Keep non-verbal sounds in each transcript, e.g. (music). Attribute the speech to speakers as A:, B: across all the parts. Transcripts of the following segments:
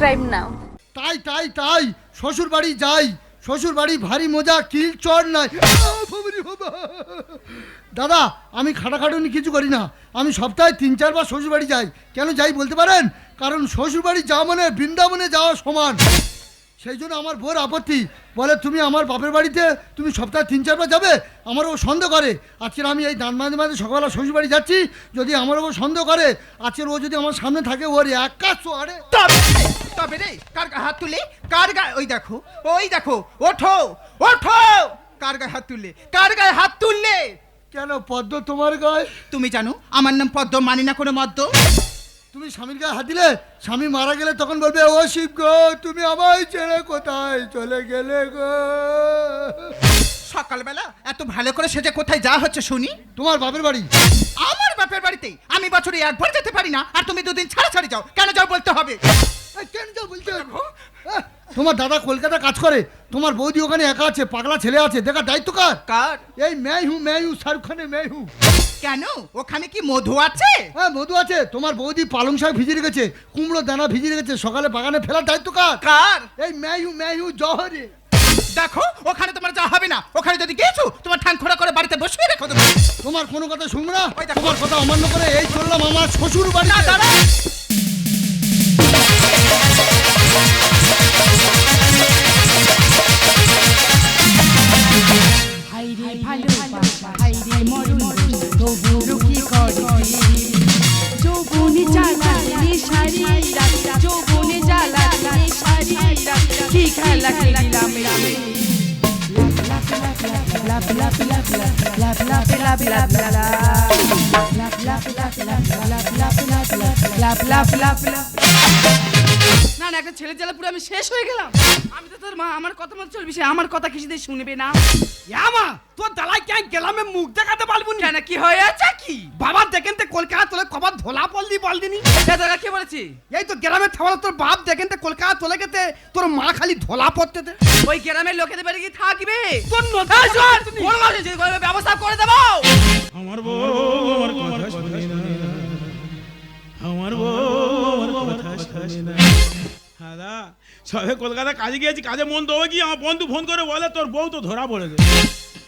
A: Subscribe নাও
B: তাই তাই তাই শ্বশুর বাড়ি যাই শ্বশুর বাড়ি ভারী মজা, কিল চর নাই। দাদা, আমি খাটাখাটুনি কিছু করি না। আমি সপ্তাহে তিন চারবার শ্বশুর বাড়ি যাই। কেন যাই বলতে পারেন? কারণ শ্বশুর বাড়ি যাওয়া মানে বৃন্দাবনে যাওয়া সমান। সেই জন্য আমার বোর আপত্তি। বলে তুমি আমার বাপের বাড়িতে তুমি সপ্তাহে তিন চারবার যাবে? আমার ও সন্দেহ করে। আজকের আমি এই দান মাঝে মাঝে সকালবেলা শ্বশুর বাড়ি যাচ্ছি। যদি আমার ও সন্দেহ করে আজকের ও যদি আমার সামনে থাকে ওর এক কাজ তো আরে।
C: তবে রে, কার হাত তুলে? কার গায়ে ওই দেখো ওই দেখো ওঠো ওঠো! কার গায়ে হাত তুললে? কার গায়ে হাত তুললে?
B: কেন পদ্ম তোমার গায়ে?
C: তুমি জানো আমার নাম পদ্ম মানি না কোনো মদ্য
B: তুমি স্বামীর গায়ে হাত দিলে স্বামী মারা গেলে তখন বলবে ও শিব গো তুমি আমায় ছেড়ে কোথায়? চলে গেলে গো।
C: সকালবেলা এত ভালো করে সেজে কোথায় যা হচ্ছে শুনি?
B: তোমার বাপের বাড়ি।
C: আমার বাপের বাড়িতে আমি বছরে একবার যেতে পারি না আর তুমি দুদিন ছাড়া ছাড়ি যাও। কেন যাও বলতে হবে?
B: এই, কেন যাও বলতে আহ, তোমার দাদা কলকাতা কাজ করে তোমার বৌদি ওখানে একা আছে পাগলা ছেলে আছে দেখার দায়িত্ব কার?
C: কার?
B: এই মেয় হু মেয় হু শাহরুখ খানের মেয় হু
C: কেন? ওখানে কি মধু আছে?
B: হ্যাঁ মধু আছে। তোমার বৌদি পালং শাক ভিজে রেখেছে কুমড়ো দানা ভিজে রেখেছে সকালে বাগানে ফেলার দায়িত্ব কার?
C: কার?
B: এই মেয় হু মেয় জহরে।
C: দেখো ওখানে তোমার যা হবে না। ওখানে যদি গেছো তোমার ঠান খোড়া করে বাড়িতে বসিয়ে রেখো
B: তোমার কোনো কথা শুনব না। তোমার কথা অমান্য করে এই চললাম আমার শ্বশুর বাড়ি
C: না দাঁড়া
D: আমি শেষ হয়ে গেলাম। আমি তো তোর মা আমার কথা মতো চলবি সে আমার কথা কিছুতেই শুনবে না।
E: আমা তোর দালাই ক্যাঁ গেলামে? মুখ দেখাতে পারব না।
D: কেন কি হয়েছে কি?
E: বাবা দেখেন তো কলকাতা তোলে কবার ধোলা পলদি বলদিনি
D: দাদা কে বলেছি?
E: এই তো গ্রামে থামালো তোর বাপ দেখেন তো কলকাতা তোলে গেতে তোর মা খালি ধোলা পড়তে দে।
D: ওই গ্রামের লোকেদের বাড়ি কি থাকবে?
E: তোর নদী
D: এই শোন, কোন কোনো ব্যবস্থা করে দেবো।
F: আমার বউ আমার কথা শুনে না। আমার বউ আমার কথা শুনে না। দাদা সবে কলকাতা কাজে গিয়েছি কাজে মন দেবো কি? আমার বন্ধু ফোন করে বলে তোর বউ তো ধরা পড়েছে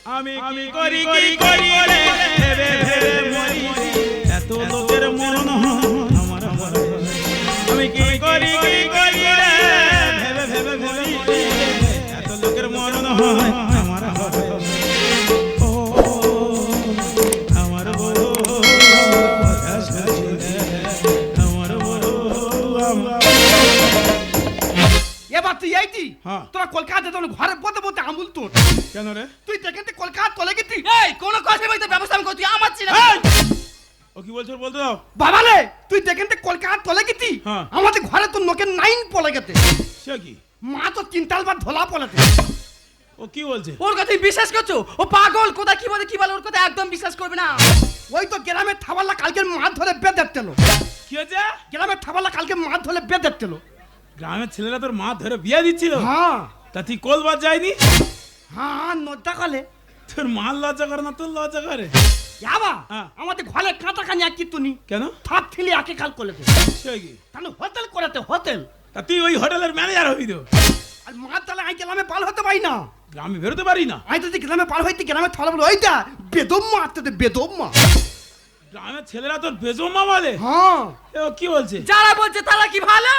F: আমি কি করি করি রে ভেবে ভেবে মরি। এত লোকের মন আমার আমি কি করি করি রে ভেবে ভেবে মরি। এত লোকের মন হয় আমার। আমার
E: তুই এইটি
F: হ্যাঁ।
E: তোরা কলকাতা তোর ঘরে পথে পথে আমুল তোর।
F: কেন রে?
E: তুই দেখেন তো কলকাতা তোলে গেতি।
D: এই কোন কথা বলতে ব্যবস্থা আমি করছি আমার ছিল।
F: ও কি বলছো বলতে দাও।
E: বাবালে তুই দেখেন তো কলকাতা তোলে গেতি।
F: হ্যাঁ।
E: আমাদের ঘরে তোর নোকের নাইন পলে গেতে
F: সে কি?
E: মা তো তিনটাল বার ধোলা পলেতে
F: ও কি বলছে?
D: ওর কথা বিশ্বাস করছ? ও পাগল কোথা কি বলে কি বলে ওর কথা একদম বিশ্বাস করবে না।
E: ওই তো গ্রামের থাবাল্লা কালকে মাছ ধরে বেঁধে তেলো
F: কি হয়েছে?
E: গ্রামের থাবাল্লা কালকে মাছ ধরে বেঁধে তেলো
F: গ্রামের ছেলেরা তোর মা ধরে বিয়ে দিচ্ছিল।
E: হ্যাঁ।
F: তা তুই কলবার যায়নি?
E: হ্যাঁ নদা কলে
F: তোর মার লজ্জা করে না তোর লজ্জা করে?
E: যাবা
F: হ্যাঁ।
E: আমাদের ঘরে কাঁটা কানি এক কিন্তু নি
F: কেন?
E: থাপ ফেলে একে কাল করে। দে তাহলে হোটেল করাতে হোটেল।
F: তা তুই ওই হোটেলের ম্যানেজার হবি তো।
E: আর মা তাহলে আমি গ্রামে পাল হতে পারি না।
F: গ্রামে বেরোতে পারি না।
E: আমি যদি গ্রামে পাল হইতে গ্রামে থালা বলে ওইটা বেদম মা আসতে বেদম মা
F: গ্রামের ছেলেরা তোর বেজমা বলে?
E: হ্যাঁ।
F: কি বলছে?
D: যারা বলছে তারা কি ভালো?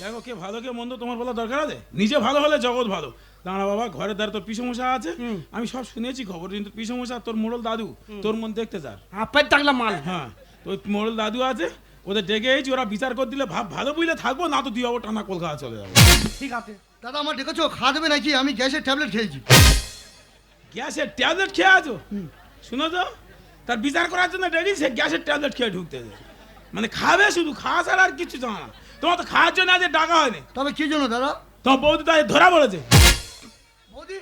F: দেখো কে ভালো কে মন্দ তোমার বলা দরকার আছে? নিজে ভালো হলে জগৎ ভালো। দাঁড়া বাবা ঘরের দ্বারা তোর পিসমশা আছে? আমি সব শুনেছি খবর কিন্তু পিসমশা তোর মোড়ল দাদু তোর মন দেখতে চার
E: আপের ডাকলাম মাল।
F: হ্যাঁ তো ওই মোড়ল দাদু আছে ওদের ডেকে এসেছি ওরা বিচার করে দিলে ভাব ভালো বুঝলে থাকব না তো দিয়ে যাব টানা কলকাতা চলে যাব।
E: ঠিক আছে।
B: দাদা আমার ডেকেছো? খাওয়া দেবে নাকি? আমি গ্যাসের ট্যাবলেট খেয়েছি।
F: গ্যাসের ট্যাবলেট খেয়ে আছো? শুনো তো তার বিচার করার জন্য রেডি সে গ্যাসের ট্যাবলেট খেয়ে ঢুকতে মানে খাবে শুধু খাওয়া ছাড়া আর কিছু জানা না। তোমার তো খাওয়ার জন্য আজ ডাকা হয়নি।
B: তবে কি জন্য দাদা?
F: তোমার বৌদি তাই ধরা পড়েছে।
B: বৌদি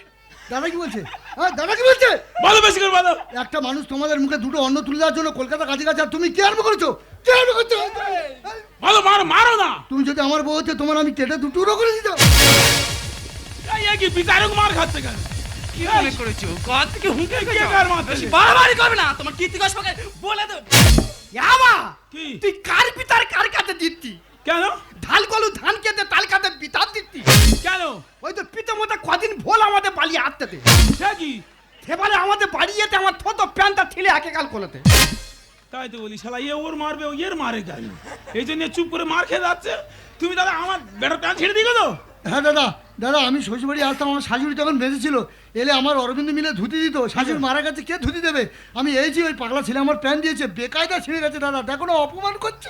B: দাদা কি বলছে? হ্যাঁ দাদা কি বলছে?
F: বলো বেশি করে বলো।
B: একটা মানুষ তোমাদের মুখে দুটো অন্ন তুলে দেওয়ার জন্য কলকাতা কাছে গেছে আর তুমি কি আরম্ভ করেছ? কি আরম্ভ করছ?
F: বলো মারো মারো না।
B: তুমি যদি আমার বউ হচ্ছে তোমার আমি কেটে দুটুরো করে দিতাম।
F: কি বিচারক মার খাচ্ছে কেন?
D: কি মনে করেছ? কত থেকে হুঁকে
F: কার
D: করবে না। তোমার কীর্তি কষ্ট বলে দেব।
E: আমা
F: কি?
E: তুই কার পিতার কার কাছে দিচ্ছি
F: কেন?
E: ধান কলু ধান খেতে তাল কাতে বিতার দিচ্ছি
F: কেন?
E: ওই তো পিতে মতো কদিন ভোল আমাদের বালি আটতে
F: সে কি?
E: সেবারে আমাদের বাড়ি যেতে আমার থত প্যান্টটা ঠেলে একে কাল কোলাতে
F: তাই তো বলি শালা এ ওর মারবে ও এর মারে কেন? এই জন্য চুপ করে মার খেয়ে যাচ্ছে। তুমি দাদা আমার বেটার প্যান্ট ছেড়ে দিগো তো?
B: হ্যাঁ দাদা দাদা আমি শ্বশুরবাড়ি আসতাম আমার শাশুড়ি যখন বেঁচেছিল এলে আমার অরবিন্দ মিলে ধুতি দিত। শাশুড়ি মারা গেছে কে ধুতি দেবে? আমি এই যে ওই পাগলা ছেলে আমার প্যান্ট দিয়েছে বেকায়দা ছিঁড়ে গেছে দাদা। দেখো না অপমান করছে।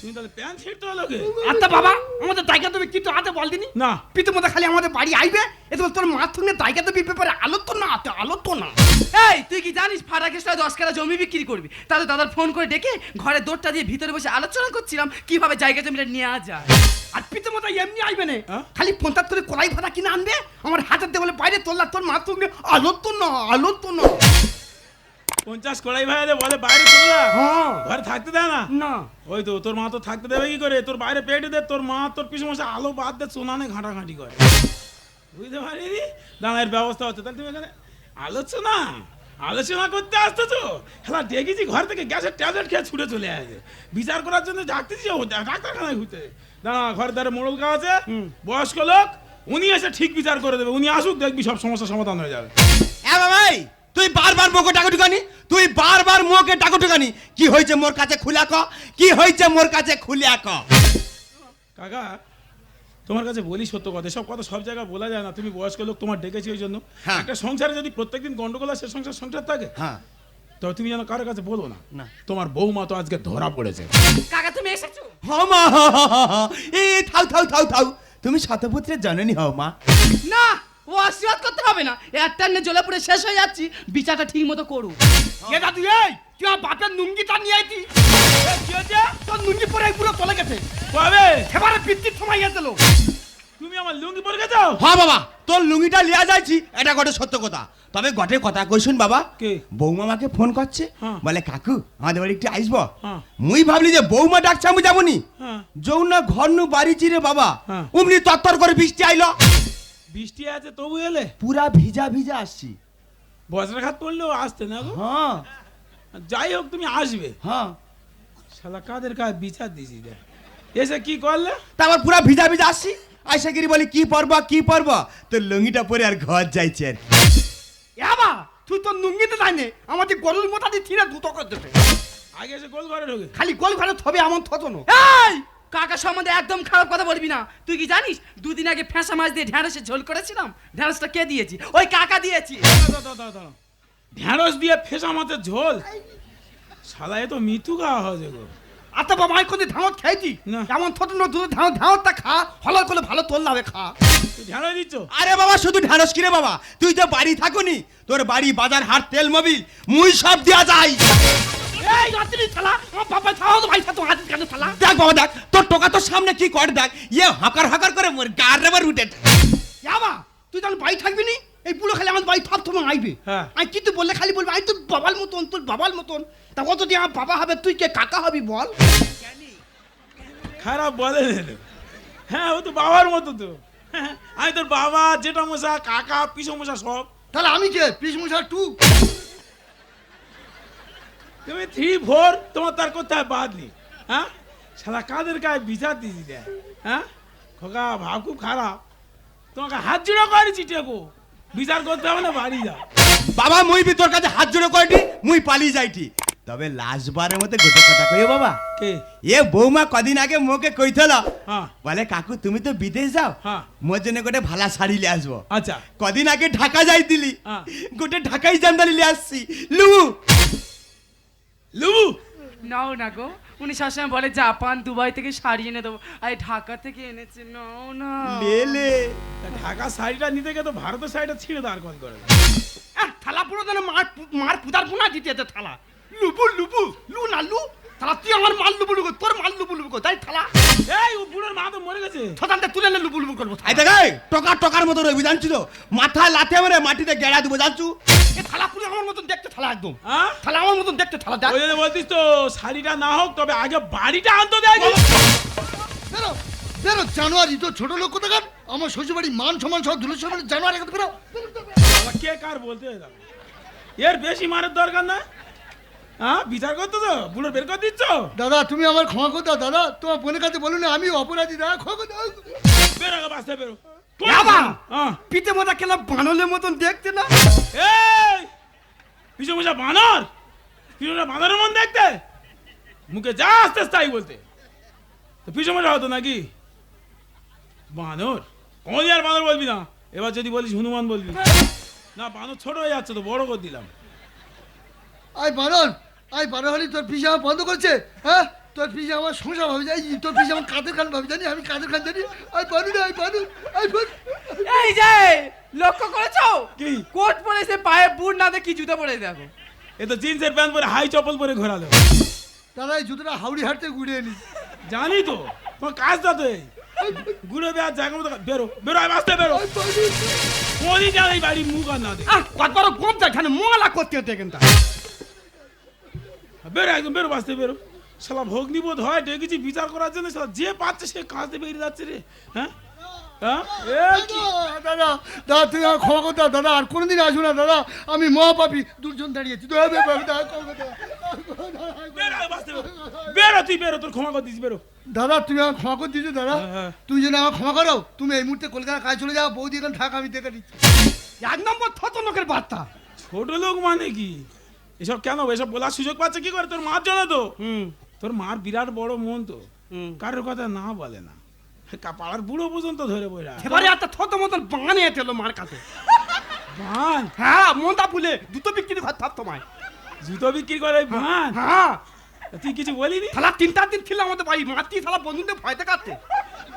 F: তুমি তাহলে প্যান্ট ছিঁড়তে হলো কে?
E: আচ্ছা বাবা আমাদের দায়িকা তুমি কিন্তু হাতে বল দিনি?
F: না।
E: পিতে মতো খালি আমাদের বাড়ি আইবে এত তোর মার সঙ্গে দায়িকা তো ব্যাপারে আলো তো না আতে আলো তো না।
D: এই তুই কি জানিস ফাটা কেসটা দশ কাটা জমি বিক্রি করবি? তাহলে দাদার ফোন করে ডেকে ঘরে দৌড়টা দিয়ে ভিতরে বসে আলোচনা করছিলাম কীভাবে জায়গা জমিটা নেওয়া যায়।
E: আর পিতে মতো এমনি আইবে না।
F: হ্যাঁ?
E: খালি পঞ্চাশ করে কলাই ভাড়া কিনে আনবে আমার হাতের দেবলে বাইরে তোলা তোর মার সঙ্গে আলো তো না আলো তো না।
F: পঞ্চাশ কড়াই ভাই বলে বাইরে চলে যা
E: হ্যাঁ।
F: ঘরে থাকতে দেয় না?
E: না।
F: ওই তো তোর মা তো থাকতে দেবে কি করে? তোর বাইরে পেটে দে তোর মা তোর পিছু মশা আলো বাদ দে সোনানে ঘাঁটাঘাঁটি করে। বুঝতে পারিনি? দাঁড়ার ব্যবস্থা হচ্ছে। তাহলে তুমি এখানে আলোচনা? আলোচনা করতে আসতেছো হ্যাঁ দেখেছি ঘর থেকে গ্যাসের ট্যাবলেট খেয়ে ছুটে চলে আসে। বিচার করার জন্য ডাকতেছি ডাক্তারখানায় ঘুরতে। দাঁড়া ঘর দ্বারে মোড়ল কা আছে বয়স্ক লোক উনি এসে ঠিক বিচার করে দেবে। উনি আসুক দেখবি সব সমস্যার সমাধান হয়ে যাবে।
A: হ্যাঁ ভাই তুই বারবার মোকে টাকা টুকানি তুই বারবার মোকে টাকা টুকানি কি হয়েছে মোর কাছে খুলে ক? কি হয়েছে মোর কাছে খুলে ক?
F: কাকা তোমার কাছে বলি সত্য কথা। সব কথা সব জায়গায় বলা যায় না। তুমি বয়স্ক লোক তোমার ডেকেছি ওই জন্য।
A: হ্যাঁ।
F: একটা সংসারে যদি প্রত্যেকদিন গন্ডগোল আসে সংসার সংসার থাকে?
A: হ্যাঁ।
F: তবে তুমি যেন কারোর কাছে বলো না।
A: না।
F: তোমার বৌমা তো আজকে ধরা পড়েছে।
D: কাকা তুমি এসেছ?
A: হ্যাঁ মা এ থাও থাও থাও থাও তুমি শতপুত্রের জননী হও মা।
D: না! ও আশীর্বাদ করতে হবে না। একটা নে জ্বলে পড়ে শেষ হয়ে যাচ্ছি বিচারটা ঠিক মতো করু
E: এ দাদু এই তুই আমার বাপের নুঙ্গিটা নিয়ে আইতি।
F: কি
E: তোর নুঙ্গি পরে পুরো চলে গেছে।
F: কবে?
E: সেবারে পিত্তির সময় গেছিল
F: তুমি আমার লুঙ্গি পরে গেছো?
A: হ্যাঁ বাবা তোর লুঙ্গিটা লিয়া যাচ্ছি এটা গটে সত্য কথা। তবে গটে কথা কইশুন বাবা
F: কে?
A: বৌমা আমাকে ফোন করছে
F: হ্যাঁ।
A: বলে কাকু আমাদের বাড়ি একটু আসব?
F: হ্যাঁ।
A: মুই ভাবলি যে বৌমা ডাকছে আমি যাবনি
F: হ্যাঁ।
A: যৌনা ঘর নু বাড়ি চিরে বাবা। অমনি তত্তর করে বৃষ্টি আইলো।
F: বৃষ্টি আছে তবু এলে?
A: পুরা ভিজা ভিজা আসছি।
F: বজ্রাঘাত পড়লেও আসতে না গো?
A: হ্যাঁ।
F: যাই হোক তুমি আসবে।
A: হ্যাঁ।
F: শালা কাদের কাজ বিচার দিছি দেখ। এসে কি করলে?
A: তারপর পুরা ভিজা ভিজা আসছি। আইসা গিরি বলি কি পরব কি পরব? তোর লুঙ্গিটা পরে আর ঘর যাইছে আর।
E: এবা তুই তোর নুঙ্গিতে জানে আমাদের গরুর মোটা দিয়ে থিরে দুটো করে দেবে
F: আগে এসে গোল ঘরে ঢোকে।
E: খালি গোল ঘরে থবে এমন থতনো
D: এই! কাকা সম্বন্ধে একদম খারাপ কথা বলবি না। তুই কি জানিস? দুদিন আগে ফেঁসা মাছ দিয়ে ঢ্যাঁড়সে ঝোল করেছিলাম? ঢ্যাঁড়সটা কে দিয়েছি? ওই কাকা দিয়েছি।
F: ঢ্যাঁড়স দিয়ে ফেঁসা মাছের ঝোল? এ তো মৃত্যু খাওয়া হয়েছে গো।
E: আচ্ছা বাবা আমি কোনদিন ধাঁত খাইছি
F: না।
E: এমন থতনো দুধ ধাঁত ধাঁতটা খা। হলার করে ভালো তোল হবে খা।
F: ঢ্যাঁড়স দিচ্ছ?
A: আরে বাবা শুধু ঢানস কিরে বাবা? তুই তো বাড়ি থাকুনি। তোর বাড়ি বাজার হাট তেল মোবিল মুই সব দেয়া যাই।
E: এই রাত্রি থালা আমার বাবা খাওয়া তো ভাই তো হাতে কানে
A: দেখ বাবা দেখ তোর টোকা তোর সামনে কি কর দেখ। ইয়ে হাকার হাকার করে মোর গার রেবার উঠে।
E: যাবা তুই তাহলে বাড়ি থাকবি নি? এই বুড়ো খালি আমার বাড়ি সব তোমার আইবে।
F: হ্যাঁ।
E: আমি কিন্তু বললে খালি বলবি আমি তোর বাবার মতন তোর বাবার মতন। তা কত দিয়ে আমার বাবা হবে তুই কে কাকা হবি বল?
F: খারাপ বলে হ্যাঁ ও তো বাবার মতো তো। আমি তোর বাবা জেঠা মশা কাকা পিসো মশা সব।
B: তাহলে আমি কে? পিসমশা টু।
F: তুমি থ্রি ফোর তোমার তার কোথায় বাদ নেই হ্যাঁ? শালা কাদের গায়ে বিচার দিছি দেখ হ্যাঁ? খোকা ভাব খুব খারাপ। তোমাকে হাত জুড়ে করেছি টেকো। বিচার করতে হবে না বাড়ি যা।
A: বাবা মুই বি তোর কাছে হাত জোড়ে কয়টি মুই পালিয়ে যাইটি। তবে লাস্ট বারের মধ্যে গোটে কথা কই বাবা।
F: কে?
A: এ বৌমা কদিন আগে মোকে কইছিল
F: হ্যাঁ।
A: বলে কাকু তুমি তো বিদেশ যাও
F: হ্যাঁ।
A: মোর জন্য গোটে ভালা শাড়ি লিয়ে আসব।
F: আচ্ছা।
A: কদিন আগে ঢাকা যাই দিলি
F: হ্যাঁ।
A: গোটে ঢাকাই জামদানি লিয়ে আসছি। লু
F: লুবু।
D: নাও না গো। উনি সবসময় বলে জাপান দুবাই থেকে শাড়ি এনে দেবো। আরে ঢাকা থেকে এনেছে নাও না।
A: লে লে
F: ঢাকা শাড়িটা নিতে গিয়ে তো ভারতের শাড়িটা ছিঁড়ে দাঁড় কর। করে
E: থালা পুরো যেন মার মার পুতার পুনা দিতে থালা। লুবু লুবু লু না লু। থালা তুই আমার মাল লুবু লুবু তোর মাল লুবু লুবু কর, তাই থালা?
F: এই ও বুড়োর মা তো মরে গেছে।
E: ছদানটা তুলে নে লুবু লুবু করব
A: আই দেখ টকা টকার মতো রবি জানছু তো? মাথায় লাথে মেরে মাটিতে গেড়া দিব জানছু?
E: এ থালা পুরো আমার মতন দেখতে থালা একদম।
F: হ্যাঁ?
E: থালা আমার মতন দেখতে থালা দেখ।
F: ওই বলতিস তো শাড়িটা না হোক তবে আগে বাড়িটা আনতে দেয়
B: বেরো বেরো জানুয়ারি তো ছোট লোক কোথাকার? আমার শ্বশুরবাড়ি মান সমান সব ধুলো সমান জানুয়ারি কথা বেরো।
F: কে কার বলতে এর বেশি মারের দরকার না? হ্যাঁ বিচার করতো তো বুড়ো বের করে দিচ্ছ?
B: দাদা তুমি আমার ক্ষমা করে দাও দাদা। তোমার বোনের কাছে বলুন না আমি অপরাধী দাদা ক্ষমা করে দাও।
F: বেরো আগে বাঁচতে বেরো
E: বাবা!
F: হ্যাঁ।
E: পিঠে মোটা খেলা বানলের মতন দেখতে না?
F: এই! পিছু মুছা বানর? পিছু মুছা বানরের মন দেখতে? মুখে যা আসতে তাই বলতে। তো পিছু মুছা হতো নাকি? বানর? কোনদিন আর বানর বলবি না। এবার যদি বলিস হনুমান বলবি। না বানর ছোট হয়ে যাচ্ছে তো বড় করে দিলাম।
B: আই বারণ আই বারো তোর পিসে আমার বন্ধ করছে? হ্যাঁ? তোর পিসে আমার সংসার ভাবি জানি তোর পিসে আমার কাদের খান ভাবি জানি আমি কাদের খান জানি? আই বারুন আই বারুন আই বারুন
D: এই যে লক্ষ্য করেছ?
F: কি?
D: কোট পরেছে পায়ে বুট না দেখি জুতো পরে দেখো।
F: এ তো জিন্সের প্যান্ট পরে হাই চপ্পল পরে ঘোরালো।
B: দাদা এই জুতোটা হাউড়ি হাট থেকে ঘুরে এলি।
F: জানি তো তোমার তো এই ঘুরে বেড়া জায়গা মতো বেরো বেরো আমি আসতে বেরো।
B: বারুন
F: এই বাড়ি মুখ আর না দে।
E: কতবার কম এখানে মোলা করতে হতে কিন্তু
F: বেরো একদম বেরো বাঁচতে বেরো শালা ভোগ নিবোধ হয় ডেকেছি বিচার করার জন্য শালা যে পাচ্ছে সে কাঁচতে বেরিয়ে যাচ্ছে রে। হ্যাঁ? হ্যাঁ?
B: দাদা দাদা তুই আমার ক্ষমা করে দাও দাদা আর কোনোদিন আসব না দাদা। আমি মহাপাপি দুজন দাঁড়িয়েছি।
F: বেরো তুই বেরো তোর ক্ষমা করে দিস বেরো।
B: দাদা তুমি আমার ক্ষমা করে দিয়েছ দাদা।
F: হ্যাঁ, হ্যাঁ।
B: তুমি যদি আমার ক্ষমা করো তুমি এই মুহূর্তে কলকাতা কাজ চলে যাও বৌদি এখানে থাক আমি দেখে দিচ্ছি
E: এক নম্বর থত লোকের বার্তা।
F: ছোট লোক মানে কি? এসব কেন? এসব বলার সুযোগ পাচ্ছে কি করে? তোর মার জন্য তো।
E: হুম।
F: তোর মার বিরাট বড় মন তো। কারোর কথা না বলে না। পাড়ার বুড়ো পর্যন্ত ধরে বইরা।
E: এবারে একটা থত মতন বাগানে এলো মার কাছে।
F: বান?
E: হ্যাঁ মন্দা ফুলে। দুটো বিক্রি ঘর থাক তোমায়।
F: জুতো বিক্রি করে বান?
E: হ্যাঁ।
F: তুই কিছু বলিনি?
E: থালা তিন চার দিন ছিল আমাদের বাড়ি। মাতৃ থালা বন্ধুদের ভয় দেখাচ্ছে?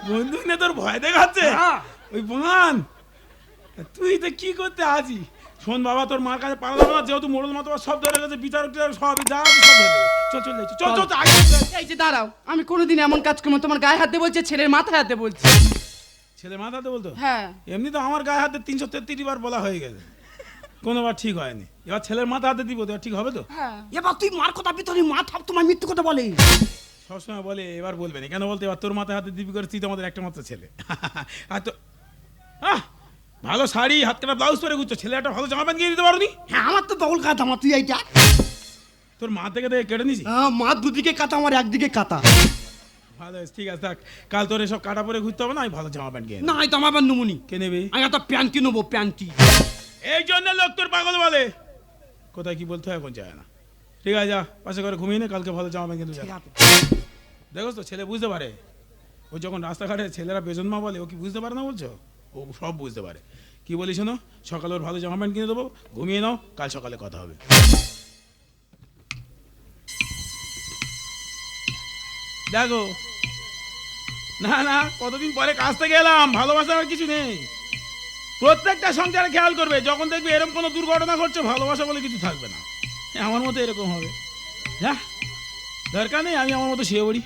F: বন্ধু নে তোর ভয় দেখাচ্ছে?
E: হ্যাঁ।
F: ওই বান? তুই তো কি করতে আছি শোন বাবা তোর মার কাছে পালালাম না যেহেতু মোড়ল মতো সব ধরে গেছে বিচার টিচার সব যা আছে সব ধরে গেছে। চল চল চল চল চল চল, আগে চল।
D: এই যে দাঁড়াও আমি কোনোদিন এমন কাজ করব না, তোমার গায়ে হাতে বলছে ছেলের মাথায় হাতে বলছে।
F: ছেলে মাথাতে বলতো?
D: হ্যাঁ।
F: এমনি তো আমার গায়ে হাতে তিনশো তেত্রিশ বার বলা হয়ে গেছে। কোনোবার ঠিক হয়নি। এবার ছেলের মাথা হাতে দিব তো এবার ঠিক হবে তো?
D: হ্যাঁ।
E: এবার তুই মার কথা ভিতরে মা থাপ তোমার মৃত্যু কথা বলে।
F: সবসময় বলে এবার বলবে না। কেন বলতে? এবার তোর মাথায় হাতে দিবি করে তুই তো আমাদের একটা মাত্র ছেলে। (laughs) আর তো আহ! ভালো শাড়ি হাত কাটা ব্লাউজ পরে ঘুরছো ছেলে একটা ভালো জামা প্যান্ট কিনে দিতে পারোনি?
E: হ্যাঁ আমার তো ডবল কাতা আমার তুই এইটা।
F: তোর মা থেকে দেখে কেটে নিছি
E: হ্যাঁ মা দুদিকে কাতা আমার একদিকে কাতা
F: ভালো ঠিক আছে থাক। কাল তোর এসব কাটা পরে ঘুরতে হবে না? আমি ভালো জামা প্যান্ট কিনে
E: না এই তো আমার নুমুনি
F: কে নেবে?
E: আমি একটা প্যান্টি নেব প্যান্টি
F: এই জন্য লোক তোর পাগল বলে। কোথায় কি বলতে হয় এখন যায় না। ঠিক আছে যা পাশে করে ঘুমিয়ে নে কালকে ভালো জামা প্যান্ট কিনতে দেখো তো ছেলে বুঝতে পারে। ও যখন রাস্তাঘাটে ছেলেরা বেজন মা বলে ও কি বুঝতে পারে না বলছো? ও সব বুঝতে পারে। কি বলি শোনো সকালে ওর ভালো জামা প্যান্ট কিনে দেবো, ঘুমিয়ে নাও, কাল সকালে কথা হবে। দেখো। না না, কতদিন পরে কাজ থেকে এলাম ভালোবাসা আর কিছু নেই। প্রত্যেকটা সংসারে খেয়াল করবে, যখন দেখবে এরকম কোনো দুর্ঘটনা ঘটছে, ভালোবাসা বলে কিছু থাকবে না। আমার মতো এরকম হবে। হ্যাঁ দরকার নেই, আমি আমার মতো শুয়ে পড়ি।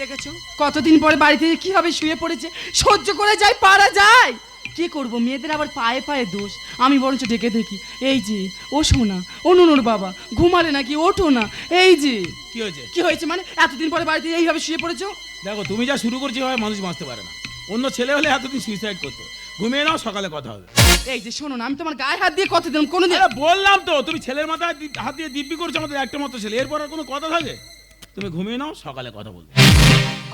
D: দেখেছ? কতদিন পরে বাড়ি থেকে কীভাবে শুয়ে পড়েছে? সহ্য করে যায় পারা যায়। কি করব মেয়েদের আবার পায়ে পায়ে দোষ। আমি বরঞ্চ ডেকে দেখি এই যে ও শোনা ও নুনুর বাবা ঘুমালে নাকি ওঠো না এই যে।
F: কি হয়েছে?
D: কি হয়েছে মানে? এতদিন পরে বাড়িতে এইভাবে শুয়ে পড়েছো?
F: দেখো তুমি যা শুরু করছ হয় মানুষ বাঁচতে পারে না। অন্য ছেলে হলে এতদিন সুইসাইড করতো। ঘুমিয়ে নাও সকালে কথা হবে।
D: এই যে শোনো না আমি তোমার গায়ে হাত দিয়ে কথা দিলাম কোনো
F: বললাম তো তুমি ছেলের মাথায় হাত দিয়ে দিব্যি করছ আমাদের একটা মতো ছেলে। এরপর আর কোনো কথা থাকে? তুমি ঘুমিয়ে নাও সকালে কথা বলব।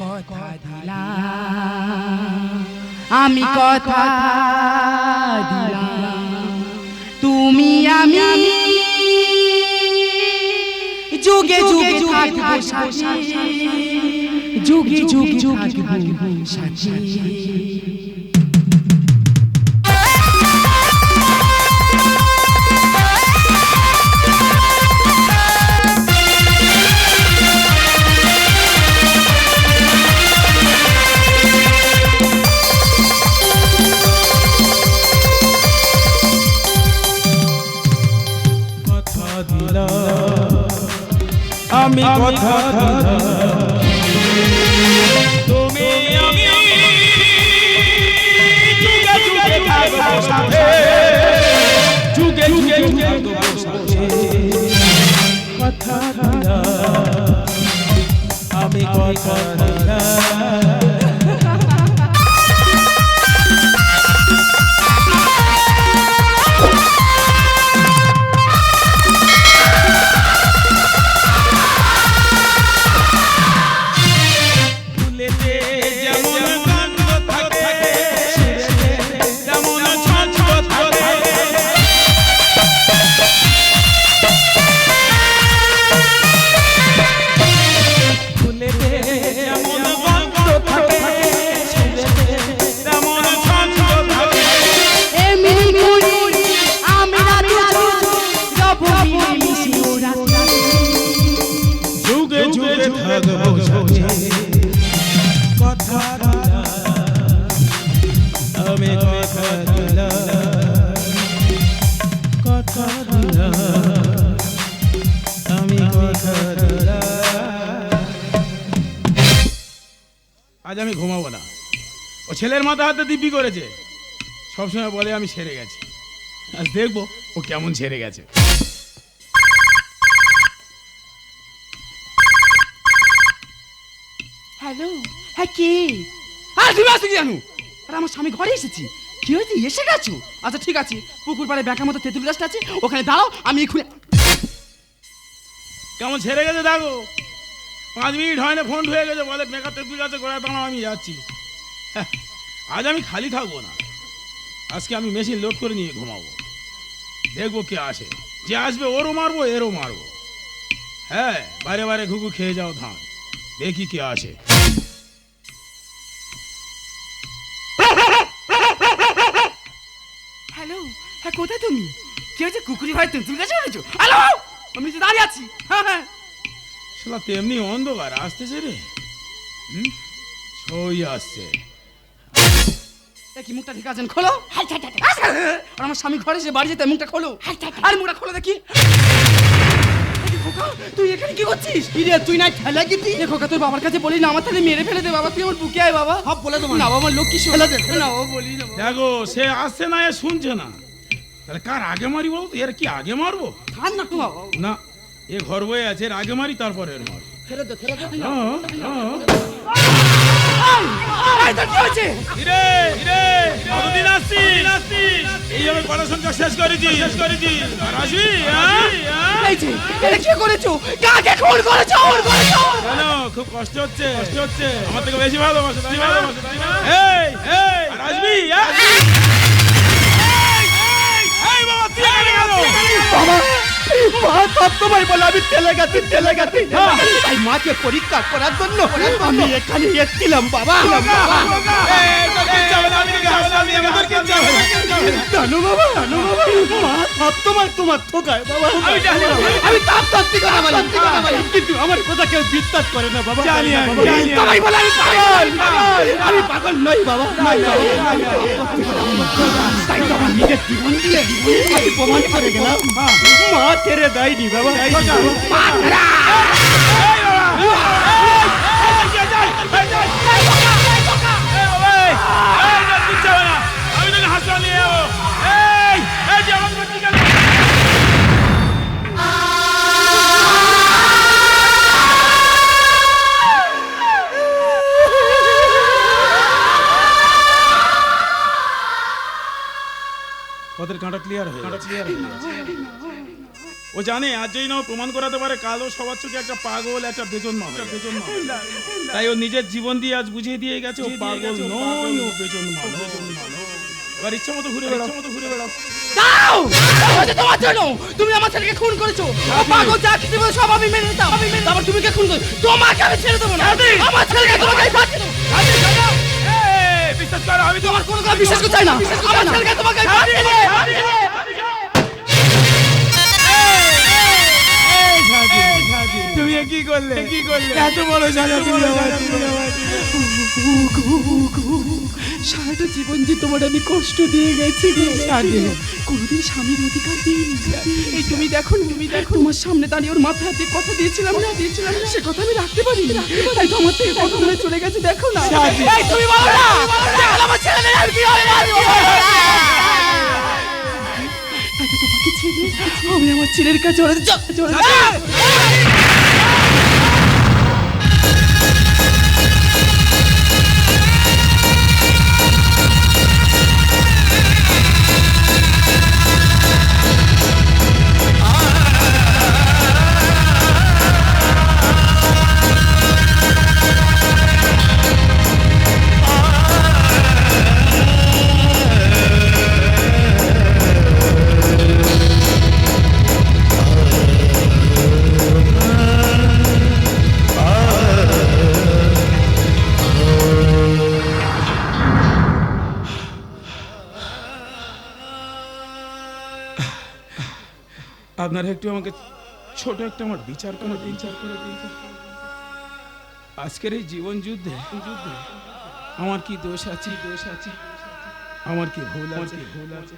D: কথা দিলাম। আমি কথা দিলাম। তুমি আমি যুগে যুগে থাকব যুগে যুগে যুগে থাকব সাথী।
F: আমি কথা তুমি আমি যুগে যুগে থাকব সাথে। যুগে যুগে থাকব সাথে। কথা আমি কথা মাথা হাতে দিব্যি করেছে। সবসময় বলে আমি সেরে গেছি। আজ দেখব ও কেমন ছেড়ে গেছে।
D: হ্যালো হ্যাঁ কে? হ্যাঁ তুমি আসতে জানু? আরে আমার স্বামী ঘরে এসেছি। কি হয়েছে? এসে গেছো? আচ্ছা ঠিক আছে। পুকুর পাড়ে ব্যাঁকা মতো তেঁতুল গাছটা আছে ওখানে দাঁড়াও আমি এক্ষুনি
F: কেমন ছেড়ে গেছে দেখো? পাঁচ মিনিট হয় না ফোন হয়ে গেছে বলে মেকআপ তেঁতুল গাছে গোড়ায় দাঁড়াও আমি যাচ্ছি। হ্যাঁ, আজ আমি খালি থাকব না। আজকে আমি মেশিন লোড করে নিয়ে ঘুমাবো। দেখব কে আসে। যে আসবে ওরও মারবো এরও মারবো। হ্যাঁ বারে বারে ঘুঘু খেয়ে যাও ধান। দেখি কে আসে।
D: হ্যালো হ্যাঁ কোথায় তুমি? কি হয়েছে কুকুরি ভাই তেঁতুল গাছে উঠেছো হ্যালো আমি নিচে দাঁড়িয়ে আছি। হ্যাঁ হ্যাঁ।
F: শালা তেমনি অন্ধকার আসতেছে রে? হুম? সই আসছে।
D: কি মুখটা ঠিক আছেন খোলো। আর আমার স্বামী ঘরে এসে বাড়ি যেতে মুখটা খোলো। আর মুখটা খোলো দেখি। কি তুই এখানে কি করছিস?
A: কি রে তুই না ঠেলে গেছি
D: এ খোকা তোর বাবার কাছে বলি না আমার তাহলে মেরে ফেলে দে বাবা। তুই আমার বুকে আয় বাবা।
A: সব বলে দেবো
D: না বাবা আমার লক্ষ্মী ফেলে দে না বাবা বলি না
F: দেখো সে আসছে না এ শুনছে না। তাহলে কার আগে মারি বলো? এর কি আগে মারবো?
D: থাম না বাবা
F: না এ ঘর বয়ে আছে এর আগে মারি তারপরে এর মার
A: ফেলে দে ফেলে দে।
F: হ্যাঁ, হ্যাঁ।
D: এই তোর কি হয়েছে?
F: হিরে, হিরে, কতদিন এই আমি পড়াশোনা শেষ করেছি। শেষ করেছি। আর আসবি হ্যাঁ? হ্যাঁ?
D: এই যে এটা কি করেছ? কাকে খুন করেছ? খুন করেছ?
F: কেন খুব কষ্ট হচ্ছে। কষ্ট হচ্ছে। আমার থেকে বেশি ভালোবাসে তাই না? এই এই। আর আসবি হ্যাঁ? এই, এই, এই বাবা তুই কেন?
A: বাবা মা সব তোমায় বলে আমি তেলে গেছি তেলে গেছি তাই মাকে পরীক্ষা করার জন্য আমি এখানে এসেছিলাম বাবা
F: তোর তোর।
A: জানো বাবা জানো বাবা মা সব তোমার ঠোকায় বাবা
F: আমি জানি, আমি-
A: আমি তার সত্যি কথা বলি কিন্তু আমার কথা কেউ বিশ্বাস করে না বাবা
F: জানি।
A: সবাই বলে আমি পাগল আমি পাগল নই বাবা। তাই আমার নিজের জীবন দিয়ে আমি প্রমাণ করে গেলাম মা ছেড়ে দেয়নি বাবা
F: এই, এই, তোর কিচ্ছু হবে না। আমি তোকে হাসপাতাল নিয়ে যাব। ওদের কাঁটা ক্লিয়ার হয়ে কাঁটা ক্লিয়ার হয়ে গেছে। (laughs) ও জানে আজ যেই না প্রমাণ করাতে পারে কালো সবার চোখে একটা পাগল একটা বেজন মা হয়ে গেছে। তাই ও নিজের জীবন দিয়ে আজ বুঝিয়ে দিয়ে গেছে ও পাগল নয় ও বেজন মা এবার ইচ্ছা মতো ঘুরে বেড়াও। মতো ঘুরে বেড়াও।
D: দাও! এটা তোমার জন্য তুমি আমার ছেলেকে খুন করেছ। ও পাগল যা কিছু বলে সব আমি মেনে নিতাম। আমি মেনে তারপর তুমি কে খুন করেছ? তোমাকে আমি ছেড়ে দেবো না। আমার ছেলেকে তোমাকে ফাঁসি দেবো।
F: বিশ্বাস করো আমি তোমার
D: কোনো কথা বিশ্বাস করতে চাই না। আমার ছেলেকে তোমাকে আমি ফাঁসি
F: তুমি কি করলে? কি করলে? এত বড় সাজা তুমি
D: সারাটা জীবন যে তোমার আমি কষ্ট দিয়ে গেছি গো। কোনোদিন স্বামীর অধিকার দিইনি। এই তুমি দেখো তুমি দেখো তোমার সামনে দাঁড়িয়ে ওর মাথা হাতে কথা দিয়েছিলাম না দিয়েছিলাম না। সে কথা আমি রাখতে পারি তাই তো আমার থেকে কথা বলে চলে গেছে দেখো না। তুমি বলো না আমার ছেলে আর কি হবে? তাই তো আমি আমার ছেলের কাছে চলে
F: আপনারা একটু আমাকে ছোট একটা আমার বিচার করে দিন বিচার করে। দিন আজকের এই জীবন যুদ্ধে যুদ্ধে আমার কি দোষ আছে? দোষ আছে আমার কি ভুল আছে? ভুল আছে?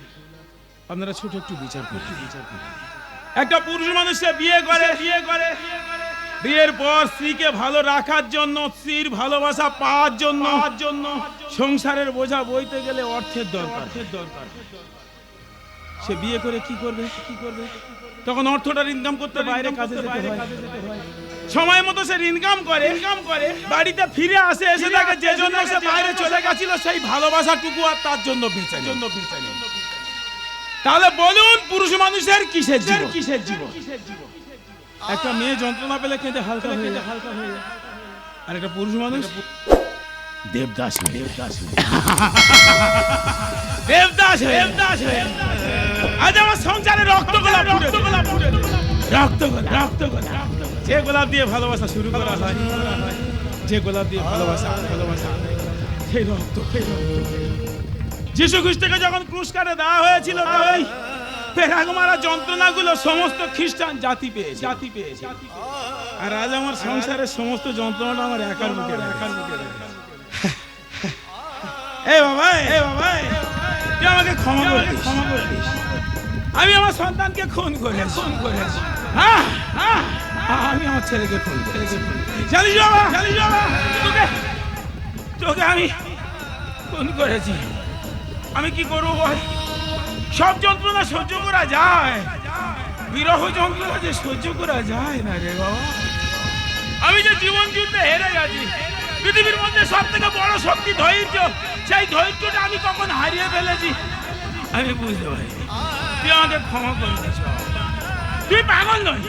F: আপনারা ছোট একটু বিচার করুন। বিচার করুন। একটা পুরুষ মানুষ বিয়ে করে বিয়ে করে। বিয়ের পর স্ত্রীকে ভালো রাখার জন্য স্ত্রীর ভালোবাসা পাওয়ার জন্য পাওয়ার জন্য। সংসারের বোঝা বইতে গেলে অর্থের দরকার। অর্থের দরকার। সে বিয়ে করে কি করবে? কি করবে? তখন অর্থটার ইনকাম করতে বাইরে কাজে যেতে হয়। সময় মতো সে ইনকাম করে। ইনকাম করে। বাড়িতে ফিরে আসে এসে তাকে যে জন্য সে বাইরে চলে গেছিল সেই ভালোবাসাটুকু আর তার জন্য বেঁচে জন্য বেঁচে। তাহলে বলুন পুরুষ মানুষের কিসের জীবন? কিসের জীবন? একটা মেয়ে যন্ত্রণা পেলে কেঁদে হালকা হয়ে যায়। হালকা হয়ে যায় আর একটা পুরুষ মানুষ? দেবদাস দেবদাস দেবদাস দেবদাস হয়ে আজ আমার সংসারে রক্ত গোলাপ রক্ত গোলাপ রক্ত গোলাপ রক্ত গোলাপ যে গোলাপ দিয়ে ভালোবাসা শুরু করা হয় যে গোলাপ দিয়ে ভালোবাসা ভালোবাসা। সেই রক্ত সেই রক্ত। যিশু খ্রিস্টকে যখন কাটে দেওয়া হয়েছিল ওই পেরাগ মারা যন্ত্রণাগুলো সমস্ত খ্রিস্টান জাতি পেয়েছে। জাতি পেয়েছে। আর আজ আমার সংসারের সমস্ত যন্ত্রণাটা আমার একার মুখে একার মুখে এ বাবা এ বাবা তুই আমাকে ক্ষমা করে ক্ষমা করে দিস। আমি আমার সন্তানকে খুন করে খুন করে হ্যাঁ হ্যাঁ আমি আমার ছেলেকে খুন করেছি। তোকে তোকে আমি খুন করেছি। আমি কি করব বল? সব যন্ত্রণা সহ্য করা যায়। বিরহ যন্ত্রণা যে সহ্য করা যায় না রে বাবা। আমি যে জীবন যুদ্ধে হেরে গেছি, পৃথিবীর মধ্যে সব থেকে বড় শক্তি ধৈর্য, সেই ধৈর্যটা আমি কখন হারিয়ে ফেলেছি, আমি বুঝতে পারি তুই ক্ষমা করে তুই পাগল নই।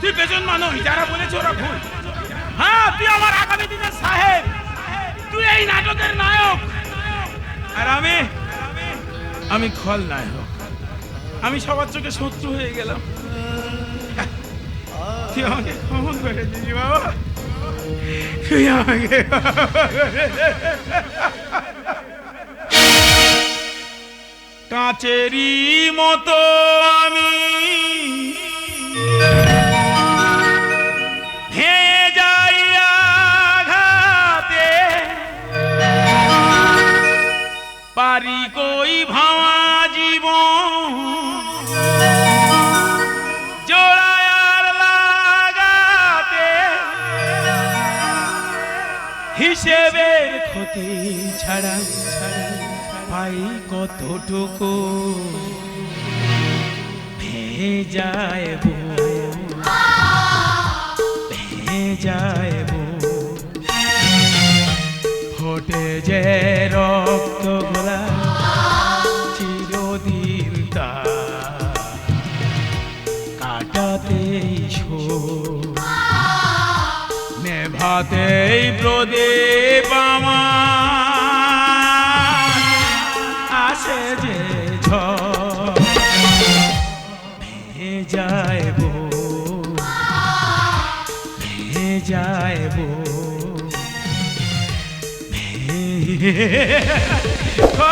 F: তুই পেছন মানুষ যারা বলেছে ওরা ভুল। হ্যাঁ তুই আমার আগামী দিনের সাহেব। তুই এই নাটকের নায়ক। আর আমি আমি খল নায়ক। আমি সবার চোখে শত্রু হয়ে গেলাম। তুই আমাকে ক্ষমা করে দিস বাবা। তুই আমাকে কাঁচেরই মতো আমি। পারি কই লাগাতে। হিসেবের ক্ষতি ছাড়া পাই কতটুকু? ভেঙে যায় ফোটে যে রক্ত গোলা চিরদিন তা কাটাতেই শোক নেভাতেই প্রদীপ ขอ